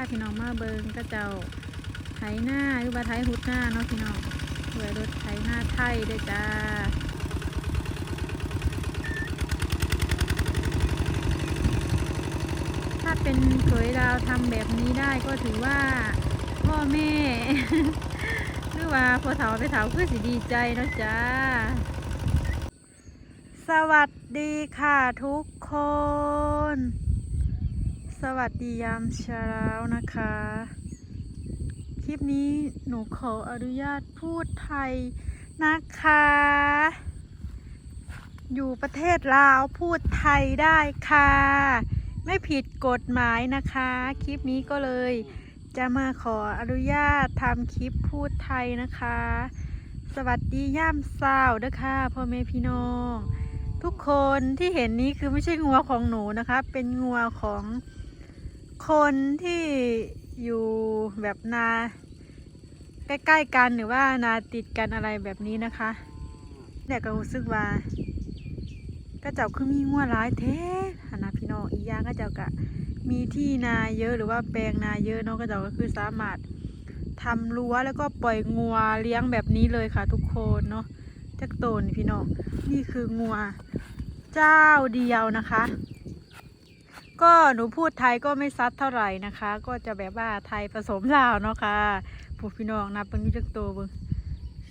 าพี่น้องมาเบิงก็เจ้าไถหน้าหรือว่าไถหุดหน้าเนาะพี่น้องเผื่อรถไถหน้าไทยด้วยจ้าถ้าเป็นเขยดาวทำแบบนี้ได้ก็ถือว่าพ่อแม่ หรือว่าพอเถาไปเถาคือสิดีใจเนาะจ้า สวัสดีค่ะทุกคน สวัสดียามเช้านะคะ คลิปนี้หนูขออนุญาตพูดไทยนะคะ อยู่ประเทศลาวพูดไทยได้ค่ะ ไม่ผิดกฎหมายนะคะ คลิปนี้ก็เลยจะมาขออนุญาตทำคลิปพูดไทยนะคะ สวัสดีย่ามเศร้าเด้อค่ะพ่อแม่พี่น้องทุกคนที่เห็นนี้คือไม่ใช่งัวของหนูนะคะ เป็นงัวของ คนที่อยู่แบบนาใกล้ๆกันหรือว่านาติดกันอะไรแบบนี้นะคะแต่ก็รู้สึกว่าก็เจ้าคือมีงัวร้ายแท้หนนะพี่น้องอีกอย่างก็เจ้ากะมีที่นาเยอะหรือว่าแปลงนาเยอะเนาะก็เจ้าก็คือสามารถทำรั้วแล้วก็ปล่อยงัวเลี้ยงแบบนี้เลยค่ะ ทุกคนเนาะจักโตนพี่น้องนี่คืองัวเจ้าเดียวนะคะ ก็หนูพูดไทยก็ไม่ซัดเท่าไหร่นะคะ ก็จะแบบว่าไทยผสมลาวเนาะค่ะพวกพี่น้องนับเป็นจักโตเบิ่ง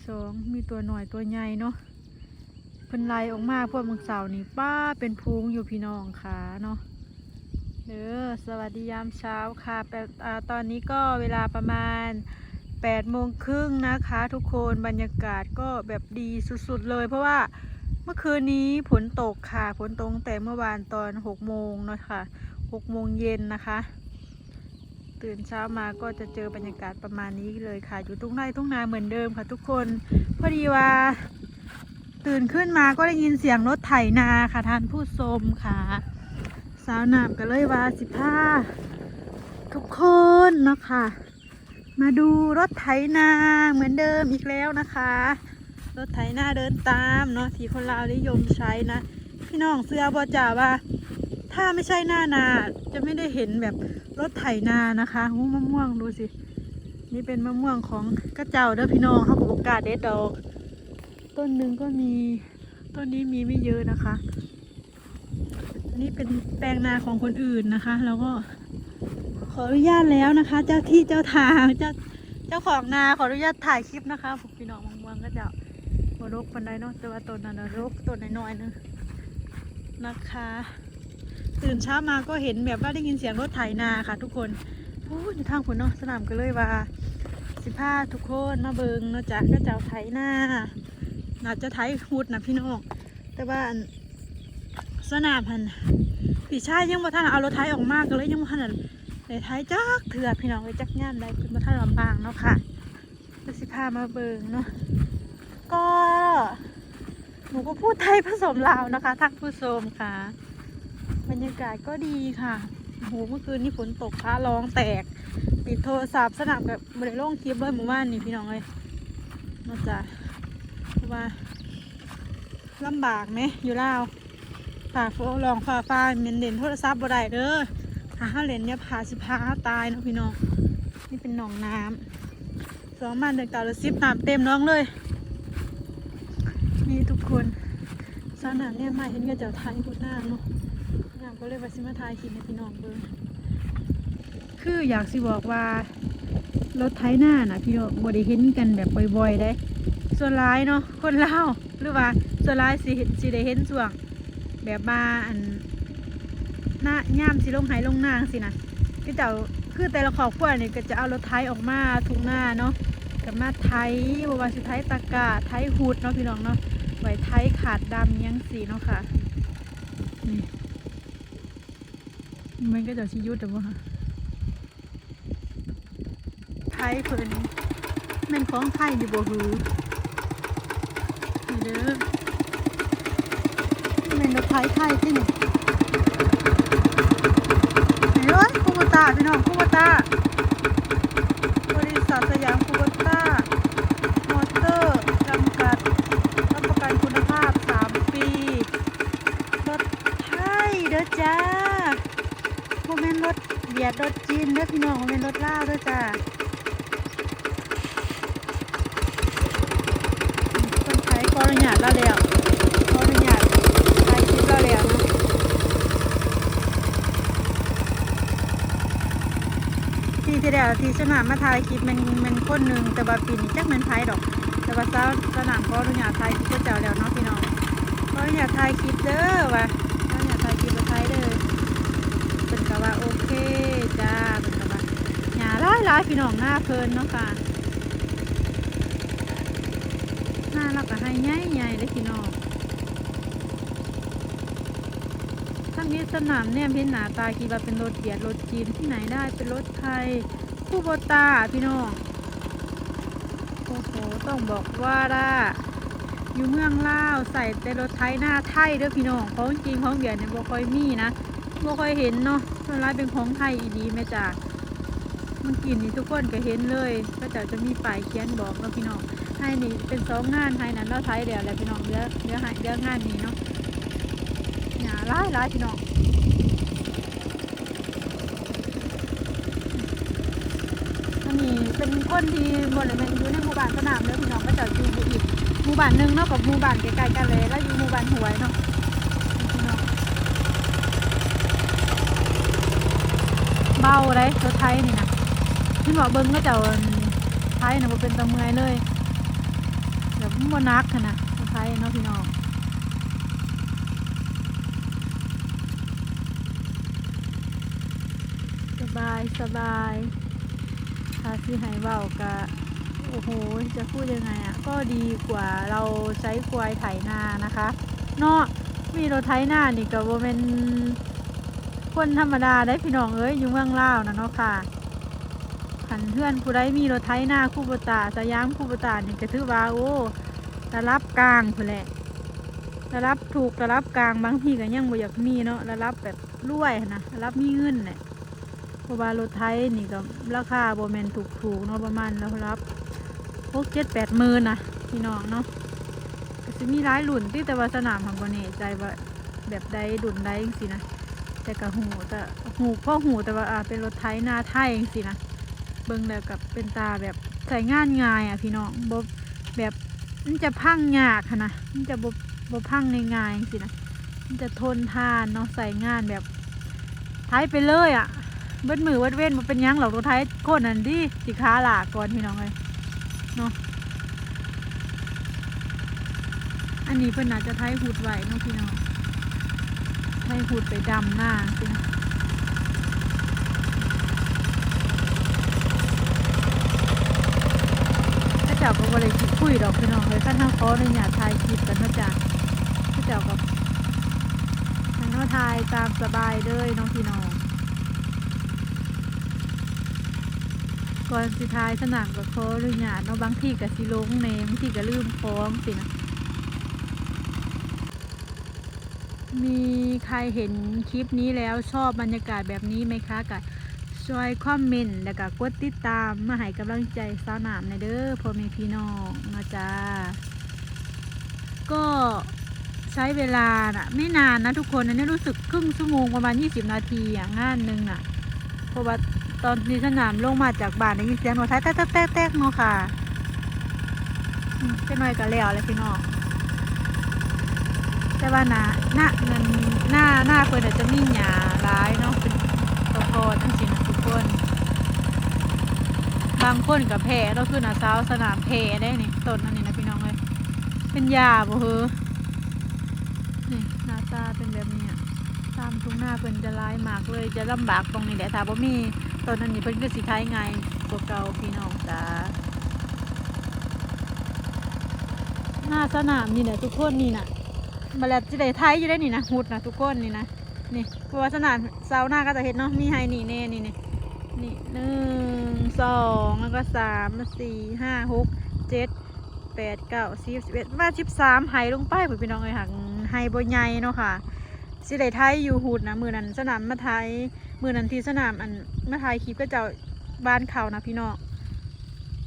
สองมีตัวหน่อยตัวใหญ่เนาะเพิ่นไล่ออกมาพวกมึงสาร์นี่ป้าเป็นพุงอยู่พี่น้องค่ะเนาะเด้อสวัสดียามเช้าค่ะแปดอ่ตอนนี้ก็เวลาประมาณ8ปดโมงครึ่งนะคะ ทุกคนบรรยากาศก็แบบดีสุดๆเลย เพราะว่า เมื่อคืนนี้ฝนตกค่ะฝนตกตั้งแต่เมื่อวานตอน6โมงเนาะค่ะ6โมงเย็นนะคะ ตื่นเช้ามาก็จะเจอบรรยากาศประมาณนี้เลยค่ะ อยู่ทุ่งไร่ทุ่งนาเหมือนเดิมค่ะทุกคน พอดีว่า ตื่นขึ้นมาก็ได้ยินเสียงรถไถนาค่ะท่านผู้ชมค่ะ สาวหนามก็เลยว่าสิพาทุกคนเนาะค่ะ มาดูรถไถนาเหมือนเดิมอีกแล้วนะคะ รถไถนาเดินตามเนาะที่คนลาวนิยมใช้นะ พี่น้องเสื้อบอจ่าว่า ถ้าไม่ใช่หน้านาจะไม่ได้เห็นแบบรถไถนานะคะหูมะม่วงดูสิ นี่เป็นมะม่วงของกระเจ้าเด้อพี่น้องเขาบอกกล้าเด็ดดอกต้นหนึ่งก็มีต้นนี้มีไม่เยอะนะคะอันนี้เป็นแปลงนาของคนอื่นนะคะ แล้วก็ขออนุญาตแล้วนะคะ เจ้าที่เจ้าทางเจ้าเจ้าของนาขออนุญาตถ่ายคลิปนะคะพี่น้องมองๆก็จะ บรกปันไดเนาะแต่ว่าต้นนั้นนรกต้นน้อยๆนึงนะคะ ตื่นเช้ามาก็เห็นแบบว่าได้ยินเสียงรถไถนาค่ะ ทุกคนโอ้ยทางฝนเนาะสนามก็เลยว่าสิพาทุกคนมาเบิงเนาะจ๊ะก็จ้าไถนาน่าจะไทยฮูดนะพี่น้อง แต่ว่าสนามพันพี่ชายยังบ่ทันเอารถไทยออกมาก็เลยยังบ่ทันได้ไทยจักเถื่อพี่น้องเลยจักย่านได้เป็นบ่ทันลำบากเนาะค่ะก็สิพามาเบิงเนาะ ก็ หนูก็พูดไทยผสมลาวนะคะท่านผู้ชมค่ะ บรรยากาศก็ดีค่ะโอ้โหเมื่อคืนนี้ฝนตกฟ้าร้องแตก ปิดโทรศัพท์สนามแบบบริโล่งคลิปเลยหมู่บ้านนี่พี่น้องเลยนาะจ๊ะเพราะว่าลำบากไหมอยู่ลาวฝ่าโฟลองฝ่าฟ้าเมนเด่นโทรศัพท์บ่ได้เด้อหาห้าเหรียญเนี่ยพาสิพาตายนะพี่น้อง นี่เป็นหนองน้ำสองมันเดือนเก่าละสิบน้ำเต็มน้องเลย คนสาวน้ำเนี่ยมาเห็นก็จะทายพูดหน้าเนาะน้ำก็เลยว่าสิมาทายกินให้พี่น้องเบิ่งคืออยากสิบอกว่ารถไถหน้าน่ะพี่น้องบ่ได้เห็นกันแบบบ่อยๆได้ส่วนร้ายเนาะคนเล่าหรือว่าส่วนร้ายสิเห็นสิได้เห็นส่วง แบบมาอันหน้าย่ามสิลงไหลงนางสินะก็เจ้าคือแต่ละครอบครัวนี่ก็จะเอารถไถออกมาทุกหน้าเนาะกับมาไถบว่าสิไถตะกร้าไถหูดเนาะพี่น้องเนาะ ไว้ไถขาดดำยังสีเนาะค่ะ นี่มันก็จะชิยุดแต่ว่าไถเพิ่นแม่นของไทยอยู่บ่ฮือนี่เด้อนี่เป็นรถไถไทยที่นี่นี่เลยคูโบตาพี่น้องคูโบตาบริษัทสยามคูโบต้ามอเตอร์จำกัดรับประกันคุณภาพ 3 ปี รถไทยเด้อจ้าโมเมนรถเบียดรถจีนเด้อพี่น้องมันเป็นรถลาวเด้อจ้าคนไทยขออนุญาตเราแล้วขออนุญาตถ่ายคลิปเราแล้วเนาะที่ที่แล้วที่สนามมาถ่ายคลิปมันมันคนหนึ่งแต่ว่าปีนี้จักแมันไทยดอก แต่ว่าเจ้าสนามขออนุญาตถ่ายคลิปก็เจ้าแล้วเนาะพี่น้องขออนุญาตถ่ายคลิปเด้อว่ะขออนุญาตถ่ายคลิปมาไทยเด้อ กะว่าโอเคจ้าเป็นกะว่าหยาร้ายร้ายพี่น้องหน้าเพลินเนาะค่ะหน้าเราก็ให้ใหญ่ใหญ่เลยพี่น้องทั้งนี้สนามเนี่ยพี่หนาตาคิดว่าเป็นรถเบียดรถจีนที่ไหนได้เป็นรถไทยคู่โบตาพี่น้องโอ้โหต้องบอกว่าล่ะอยู่เมืองลาวใส่แต่รถไทยหน้าไทยเด้อพี่น้องของจริงของเบียดเนี่ยบ่ค่อยมีนะ บ่ค่อยเห็นเนาะส่วนร้ายเป็นของไทยอีดีแม่จ้ามันกินนี่ทุกคนก็เห็นเลยก็จะจะมีป้ายเขียนบอกเนาะพี่น้องให้นี่เป็นสองงานให้นั้นเราไทยเดี๋ยวแหละพี่น้องเลือกเลือกให้เลือกงานนี้เนาะหนาร้ายร้ายพี่น้องอันนี้เป็นคนที่บนเลยมันอยู่ในหมู่บ้านสนามเด้อพี่น้องก็จะอยู่อีกหมู่บ้านหนึ่งเนาะกับหมู่บ้านใกล้ๆกันเลย แล้วอยู่หมู่บ้านหวยเนาะพี่น้อง เบาเลยรถไทยนี่นะที่บอเบิ้งก็จะไทยนะบ่เป็นตะเมอยเลยเดี๋ยวมันนักนะรถไทยเนาะพี่น้องสบายสบายถ้าที่ให้เบากะโอ้โห จะพูดยังไงอะ ก็ดีกว่าเราใช้ควายไถนานะคะ เนาะมีรถไถนานี่ก็บ่เป็น คนธรรมดาได้พี่น้องเอ้ยอยู่เมืองลาวนะเนาะค่ะขันเพื่อนผู้ใดมีรถไถหน้าคู่บตาสยามคู่บตานี่ก็ถือว่าโอ้ระรับกลางพุ่นแหละระรับถูกระรับกลางบางทีก็ยังบ่อยากมีเนาะระรับแบบรวยนนะระรับมีเงินแหละเพราะว่ารถไถนี่ก็ราคาโบแมนถูกถูกเนาะประมาณแล้วรับหกเจ็ดแปดหมื่นนะพี่น้องเนาะก็จะมีร้ายหลุนที่แต่ว่าสนามของบเน่ใจว่าแบบใดดุนใดจังสินะ แต่กับหูแต่หูพ่อหูแต่ว่าอ่าเป็นรถไถนาไทยจังสินะเบิ่งแล้วกับเป็นตาแบบใส่งานง่ายอะพี่น้องบบแบบมันจะพังยากนะมันจะบบบบพังง่ายๆจังสินะมันจะทนทานเนาะใส่งานแบบไถไปเลยอะเบิดมือเบิดเว้นมันเป็นยังหรอกรถไถโคตรนั่นดิสิค้าหลากก่อนพี่น้องเลยเนาะอันนี้เพิ่นอาจจะไถหุดไหวเนาะพี่น้อง ให้หุดไปดำหน้าสินะถ้าเจ้าก็บริคิดคุยดอกพี่น้องเลยขั้นทางขอในอยากถ่ายคลิปกันนะจ๊ะถ้าเจ้าก็ให้เขาถ่ายตามสบายเลยน้องพี่น้องก่อนสิทายสนามกับขออนุญาเนาะบางที่กับสิลงเนมบางที่ก็ลืมคล้องสินะ มีใครเห็นคลิปนี้แล้วชอบบรรยากาศแบบนี้ไหมคะกับช่วยคอมเมนต์แล้วก็กดติดตามมาให้กำลังใจสาวนามในเด้อพ่อแม่พี่น้องนะจ๊ะก็ใช้เวลาน่ะ ไม่นานนะทุกคนอันนี้รู้สึกครึ่งชั่วโมงประมาณ 20 นาทีอย่างงานหนึ่งอะเพราะว่าตอนที่สนามลงมาจากบ้านได้ยินเสียงรถไถแต๊กแต๊กแต๊กแต๊กเนาะค่ะอืมเป็นหน่อยก็แล้วเลยพี่น้อง แต่ว่าหน้าหน้ามันหน้าหน้าเพิ่นอาจจะมีหญ้าร้ายเนาะเป็นตะกอนทั้งสินะทุกคน บางคนกับแพ้เราคือหน้าสาวสนามแพ้ได้นี่ต้นอันนี้นะพี่น้องเลยเป็นหญ้าบ่เฮอนี่หน้าตาเป็นแบบนี้ตามทุ่งหน้าเพิ่นจะร้ายมากเลยจะลำบากตรงนี้แหละถ้าบ่มีต้นอันนี้เพิ่นก็สิท้ายไง่ายกว่าเก่าพี่น้องจ้าหน้าสนามนี่แหละทุกคนนี่น่ะ มาแล้วจะได้ไทยอยู่ได้นี่นะหุดนะทุกคนนี่นะนี่เพราะว่าสนามเสาหน้าก็จะเห็นเนาะมีไฮนี่แน่นี่นี่นี่หนึ่งสองแล้วก็สามสี่ห้าหกเจ็ดแปดเก้าสิบสิบเอ็ดว่าสิบสามไฮลงไปเพื่อนพี่น้องเลยค่ะไฮบใหญ่เนาะค่ะสิได้ไทยอยู่หุดนะมือนั้นสนามมาไทยมือนั้นที่สนามอันมาไทยคลิปก็จะบ้านเขานะพี่น้อง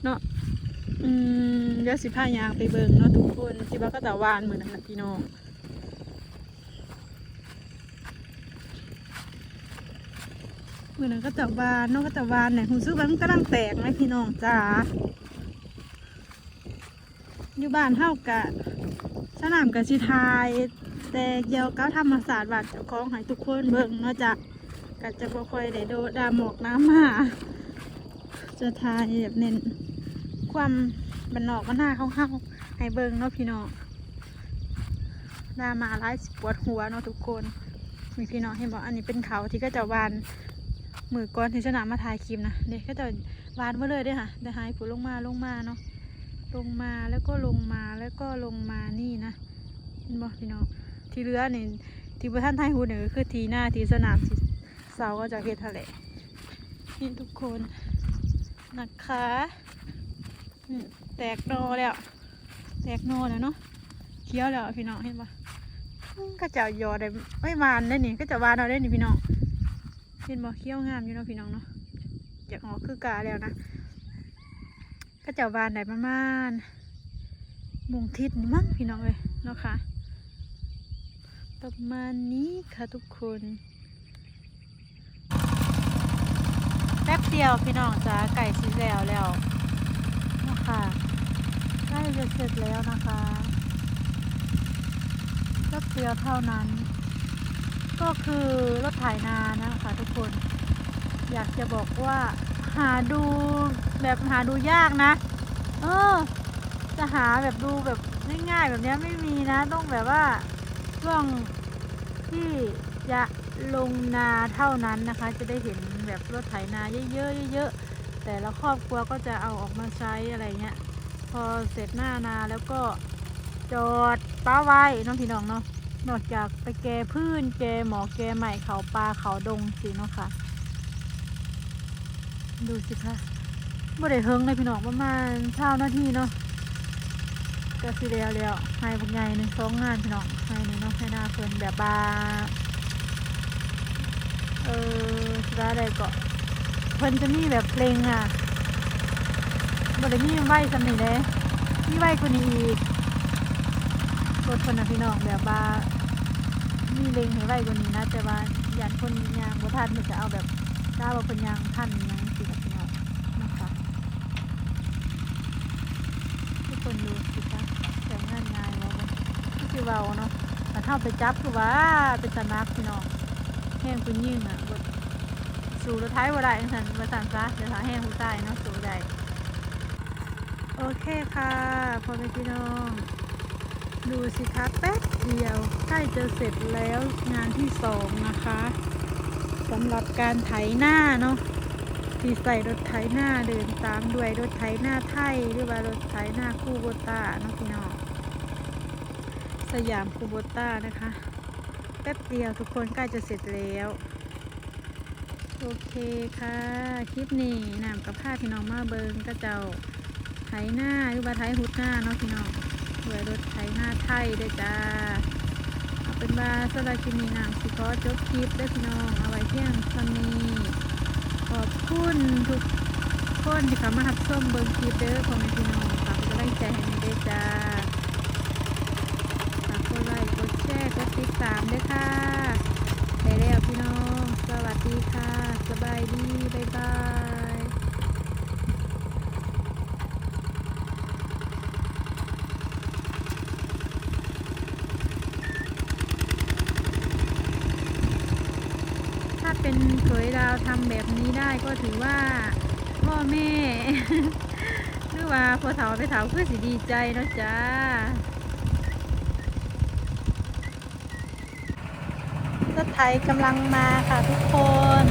เนาะอืมเดี๋ยวสิพายางไปเบิ่งเนาะทุกคนที่ว่าก็จะวานมือนั้นนะพี่น้อง มือนั้นก็จะบานนอกก็จะบานเนี่ยหูซื้อมันกำลังแตกไหมพี่น้องจ๋าอยู่บ้านเท่ากะสนามกะชิทาย แต่เกี่ยวกับธรรมศาสตร์บาดเจ้าของให้ทุกคนเบิ่งเนาะจ๊ะกะจะบ่ค่อยได้โดดาหมอกน้ำมาจะทายแบบเน้นความบันนอกมันหน้าเข้าๆให้เบิ่งเนาะพี่น้องดามาไล่ปวดหัวเนาะทุกคนมีพี่น้องเห็นบอกอันนี้เป็นเขาที่ก็จะวาน มือก้อนที่สนามมาถ่ายคลิปนะเด็กก็จะวานมาเลยด้อค่ะเดี๋ยวหายผูลงมาลงมาเนาะลงมาแล้วก็ลงมาแล้วก็ลงมานี่นะเห็นบ่พี่น้องที่เรือนี่ที่ประท่านไทยหูเนี่ยคือทีหน้าทีสนามที่เสาก็จะเฮ็ดทะเลนี่ทุกคนนะคะแตกโนแล้ว แตกโนแล้วเนาะเคี้ยวแล้วพี่น้องเห็นปะอืมก็จะยอได้ไม่วานได้นี่ก็จะวานเอาได้นี่พี่น้อง เห็นบ่เขี้ยวงามอยู่เนาะพี่น้องเนาะอยากออกคือกาแล้วนะก็จะวานได้ประมาณมุงทิศมั้งพี่น้องเลยเนาะค่ะประมาณนี้ค่ะทุกคนแป๊บเดียวพี่น้องจ้าไก่สีแล้วแล้วเนาะค่ะใกล้จะเสร็จแล้วนะคะแป๊บเดียวเท่านั้น ก็คือรถไถนานะคะทุกคน อยากจะบอกว่าหาดูแบบหาดูยากนะ เออ จะหาแบบดูแบบง่ายๆแบบนี้ไม่มีนะ ต้องแบบว่าช่วงที่จะลงนาเท่านั้นนะคะ จะได้เห็นแบบรถไถนาเยอะๆเยอะๆแต่ละครอบครัวก็จะเอาออกมาใช้อะไรเงี้ย พอเสร็จหน้านาแล้วก็จอดป้าไว้น้องพี่น้องเนาะ นอกจากไปแกพื้นแกหมอแกใหม่เขาปลาเขาดงสิเนาะค่ะ ดูสิคะบ่ได้เฮิงเลยพี่น้องประมาณเช้านาทีเนาะก็สิแล้วแล้วให้พวกใหญ่หนึ่งสองงานพี่น้องให้หนึ่งเนาะให้หน้าเพิ่นแบบบาเออสิว่าอะไรก็เพิ่นจะมีแบบเพลงอะบ่ได้มีไว้สำนีเลยมีไว้กว่านี้อีก ถคนนะพี่น้องแบบว่ามีเลงให้ไว้กว่านี้นะแต่ว่ายันคนยางบ่ทันมันจะเอาแบบถ้าว่คนยางทันยังสิพี่น้องนะคะทุกคนดูสิคะแต่งานง่ายว่าบ่ที่สิเว้าเนาะถ้าเท่าไปจับคือว่าเป็นสนักพี่น้องแห้งคุณยิ่งอะบ่สู่รถไทยบ่ได้จังซั่นบ่ซั่นซะเดี๋ยวหาแห้งผู้ชายเนาะสู่ได้โอเคค่ะพอแม่พี่น้อง ดูสิคะแป๊บเดียวใกล้จะเสร็จแล้วงานที่สองนะคะสำหรับการไถหน้าเนาะที่ใส่รถไถหน้าเดินตามด้วยรถไถหน้าไทยหรือว่ารถไถหน้าคูโบต้าเนาะพี่น้องสยามคูโบต้านะคะแป๊บเดียวทุกคนใกล้จะเสร็จแล้ว โอเคค่ะ คลิปนี้นำกับผ้าพี่น้องมาเบิงก็เจ้าไถหน้าหรือว่าไถหุดหน้าเนาะพี่น้อง ด้วยรถไถหน้าไทยด้วยจ้า เอาเป็นว่าสำหรับคลิปนี้นะสิขอจบคลิปด้วยพี่น้องเอาไว้เพียงเท่านี้ ขอบคุณทุกคนที่เข้ามารับชมเบิ่งคลิปเด้อพ่อแม่พี่น้องฝากเป็นกำลังใจให้ในเด้จ้าฝากกดไลค์กดแชร์กดติดตามด้วยค่ะได้แล้วพี่น้อง สวัสดีค่ะ สบายดี บ๊ายบาย ถ้า เป็นเขยดาวทำแบบนี้ได้ก็ถือว่าพ่อแม่ หรือว่าพอเถาไปเถาคือสิดีใจเนาะจ้ารถไถกำลังมาค่ะทุกคน